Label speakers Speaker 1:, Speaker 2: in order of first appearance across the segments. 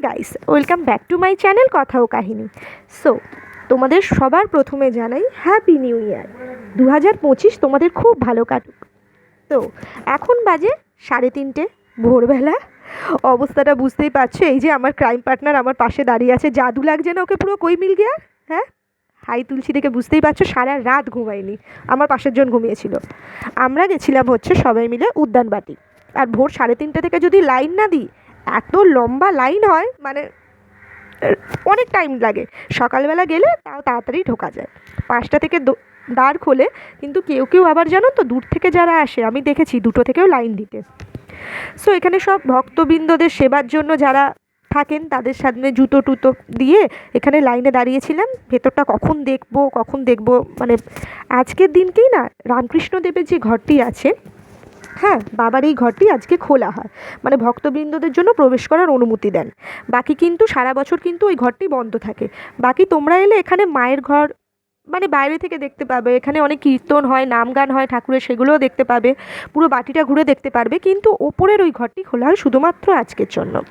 Speaker 1: Guys welcome back to my channel কথা ও কাহিনী সো তোমাদের সবার প্রথমে জানাই হ্যাপি নিউ ইয়ার দু হাজার পঁচিশ তোমাদের খুব ভালো কাটুক। তো, এখন বাজে সাড়ে তিনটে, ভোরবেলা। অবস্থাটা বুঝতেই পারছ, এই যে আমার ক্রাইম পার্টনার আমার পাশে দাঁড়িয়ে আছে। জাদু লাগছে না ওকে পুরো কই মিল গিয়া? হ্যাঁ? হাই তুলসী দেখে বুঝতেই পারছ, সারা রাত ঘুমায়নি। আমার পাশের জন ঘুমিয়েছিল। আমরা গেছিলাম হচ্ছে সবাই মিলে উদ্যানবাটি। আর ভোর সাড়ে তিনটে থেকে যদি লাইন না দিই এত লম্বা লাইন হয় মানে অনেক টাইম লাগে। সকালবেলা গেলে তাও তাড়াতাড়ি ঢোকা যায়। পাঁচটা থেকে দ্বার খোলে, কিন্তু কেউ কেউ আবার জানো তো, দূর থেকে যারা আসে, আমি দেখেছি দুটো থেকেও লাইন দিতে। সো এখানে সব ভক্তবৃন্দদের সেবার জন্য যারা থাকেন, তাদের সামনে জুতো টুতো দিয়ে এখানে লাইনে দাঁড়িয়েছিলাম। ভেতরটা কখন দেখব কখন দেখব মানে আজকের দিনকেই না, রামকৃষ্ণদেবের যে ঘরটি আছে হ্যাঁ বাবার এই ঘরটি আজকে খোলা হয়। মানে ভক্তবৃন্দদের জন্য প্রবেশ করার অনুমতি দেন। বাকি কিন্তু সারা বছর কিন্তু ওই ঘরটি বন্ধ থাকে। বাকি তোমরা এলে এখানে মায়ের ঘর মানে বাইরে থেকে দেখতে পাবে। এখানে অনেক কীর্তন হয়, নাম গান হয়, ঠাকুরের সেগুলোও দেখতে পাবে। পুরো বাটিটা ঘুরে দেখতে পারবে। কিন্তু ওপরের ওই ঘরটি খোলা হয় শুধুমাত্র আজকের জন্য।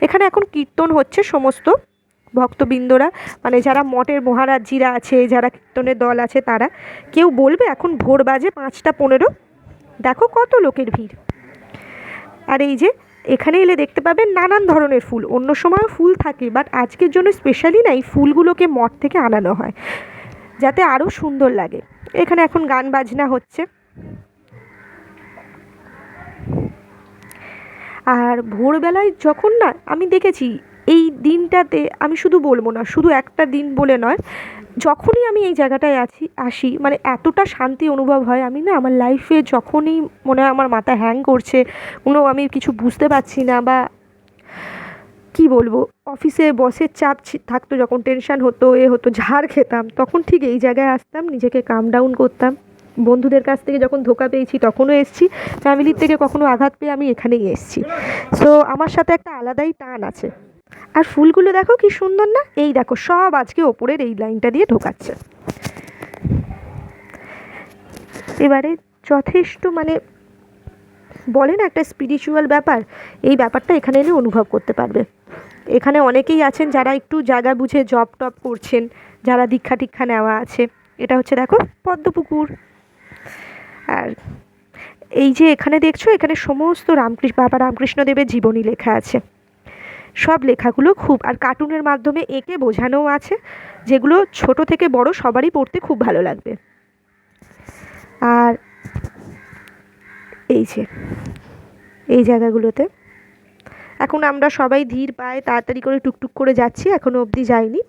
Speaker 1: এখানে এখন কীর্তন হচ্ছে সমস্ত ভক্তবৃন্দরা। মানে যারা মঠের মহারাজজিরা আছে, যারা কীর্তনের দল আছে, তারা। কেউ বলবে এখন ভোর বাজে পাঁচটা পনেরো। দেখো কত লোকের ভিড়। আর এই যে, এখানে এলে দেখতে পাবেন নানান ধরনের ফুল। অন্য সময়ও ফুল থাকে বাট আজকের জন্য স্পেশালি না, এই ফুলগুলোকে মঠ থেকে আনানো হয়, যাতে আরও সুন্দর লাগে। এখানে এখন গান বাজনা হচ্ছে। আর ভোরবেলায় যখন না, আমি দেখেছি এই দিনটাতে আমি শুধু বলব না, শুধু একটা দিন বলে নয়, যখনই আমি এই জায়গাটায় আছি, আসি মানে এতটা শান্তি অনুভব হয়, আমি না আমার লাইফে যখনই মনে হয় আমার মাথা হ্যাং করছে, কোনো আমি কিছু বুঝতে পারছি না বা কি বলব অফিসে বসের চাপ থাকতো যখন টেনশান হতো, এ হতো, ঝাড় খেতাম, তখন ঠিক এই জায়গায় আসতাম, নিজেকে কাম ডাউন করতাম। বন্ধুদের কাছ থেকে যখন ধোকা পেয়েছি, তখনও এসছি ফ্যামিলির থেকে কখনো আঘাত পেয়ে আমি এখানেই এসছি। সো আমার সাথে একটা আলাদাই টান আছে। আর ফুলগুলো দেখো কি সুন্দর না? এই দেখো, সব আজকে ওপরের এই লাইনটা দিয়ে ঢোকাচ্ছে। এবারে যথেষ্ট মানে বলে না একটা স্পিরিচুয়াল ব্যাপার, এই ব্যাপারটা এখানে এলে অনুভব করতে পারবে। এখানে অনেকেই আছেন যারা একটু জায়গা বুঝে জব টপ করছেন, যারা দীক্ষা টিক্ষা নেওয়া আছে। এটা হচ্ছে দেখো পদ্মপুকুর। আর এই যে এখানে দেখছ, এখানে সমস্ত রামকৃষ্ণ, বাবা রামকৃষ্ণদেবের জীবনী লেখা আছে। সব লেখাগুলো খুব, আর কার্টুনের মাধ্যমে এঁকে বোঝানোও আছে, যেগুলো ছোট থেকে বড় সবারই পড়তে খুব ভালো লাগবে। আর এই যে, এই জায়গাগুলোতে। এখন আমরা সবাই ধীর পায়ে তাড়াতাড়ি করে টুকটুক করে যাচ্ছি এখনও অবধি যাইনি।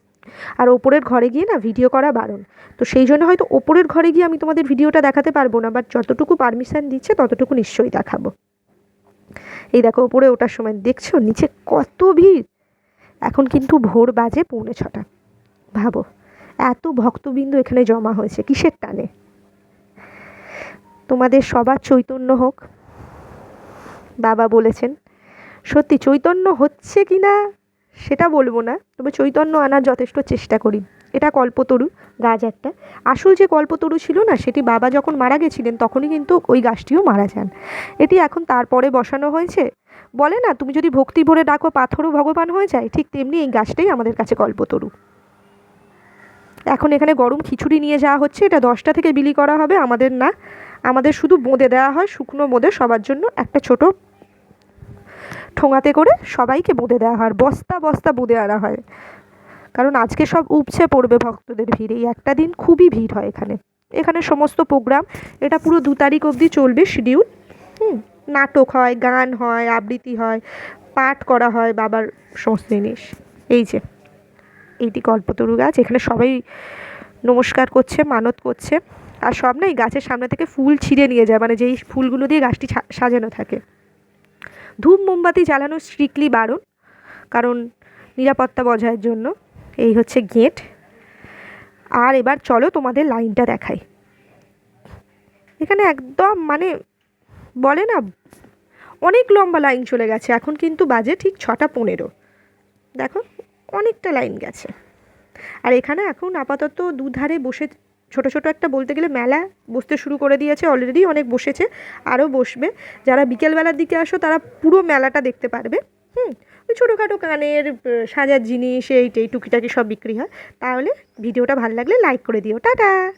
Speaker 1: আর ওপরের ঘরে গিয়ে না ভিডিও করা বারণ। তো সেই জন্য হয়তো ওপরের ঘরে গিয়ে আমি তোমাদের ভিডিওটা দেখাতে পারব না বাট যতটুকু পারমিশন দিচ্ছে ততটুকু নিশ্চয়ই দেখাবো। এই দেখো উপরে ওঠার সময় দেখছ নিচে কত ভিড়? এখন কিন্তু ভোর বাজে পৌনে ছটা। ভাবো, এত ভক্তবৃন্দ এখানে জমা হয়েছে, কিসের টানে? তোমাদের সবার চৈতন্য হোক। বাবা বলেছেন, সত্যি চৈতন্য হচ্ছে কি না সেটা বলব না, তবে চৈতন্য আনার যথেষ্ট চেষ্টা করি। এটা কল্পতরু, গাছ একটা। আসল যে কল্পতরু ছিল না, সেটি বাবা যখন মারা গেছিলেন, তখনই কিন্তু ওই গাছটিও মারা যান। এটি এখন তারপরে বসানো হয়েছে। বলে না, তুমি যদি ভক্তি ভরে ডাকো, পাথরও ভগবান হয়ে যায়, ঠিক তেমনি এই গাছটাই আমাদের কাছে কল্পতরু। এখন এখানে গরম খিচুড়ি নিয়ে যাওয়া হচ্ছে, এটা দশটা থেকে বিলি করা হবে, আমাদের না, আমাদের শুধু বোঁদে দেওয়া হয়, শুকনো বোঁদে সবার জন্য একটা ছোট ঠোঙাতে করে সবাইকে বোঁদে দেওয়া হয় বস্তা বস্তা বোঁদে আনা হয়। কারণ আজকে সব উপচে পড়বে ভক্তদের ভিড়, এই একটা দিন খুবই ভিড় হয় এখানে। এখানে সমস্ত প্রোগ্রাম, এটা পুরো দু তারিখ অবধি চলবে শিডিউল হুম, নাটক হয়, গান হয়, আবৃত্তি হয়, পাঠ করা হয় বাবার সমস্ত জিনিস। এই যে, এইটি কল্পতরু গাছ, এখানে সবাই নমস্কার করছে, মানত করছে, আর সব না এই গাছের সামনে থেকে ফুল ছিঁড়ে নিয়ে যায় মানে যেই ফুলগুলো দিয়ে গাছটি সাজানো থাকে। ধূপ মোমবাতি জ্বালানো স্ট্রিক্টলি বারণ, কারণ নিরাপত্তা বজায়ের জন্য। এই হচ্ছে গেট। আর এবার চলো তোমাদের লাইনটা দেখাই। এখানে একদম মানে বলে না, অনেক লম্বা লাইন চলে গেছে। এখন কিন্তু বাজে ঠিক ছটা পনেরো। দেখো, অনেকটা লাইন গেছে। আর এখানে এখন আপাতত দুধারে বসে ছোট ছোট একটা বলতে গেলে মেলা বসতে শুরু করে দিয়েছে অলরেডি অনেক বসেছে, আরও বসবে। যারা বিকেলবেলার দিকে আসো, তারা পুরো মেলাটা দেখতে পারবে। হুম, ওই ছোটোখাটো কানের সাজার জিনিস, এই টুকিটাকি সব বিক্রি হয়। তাহলে ভিডিওটা ভালো লাগলে লাইক করে দিও। টাটা!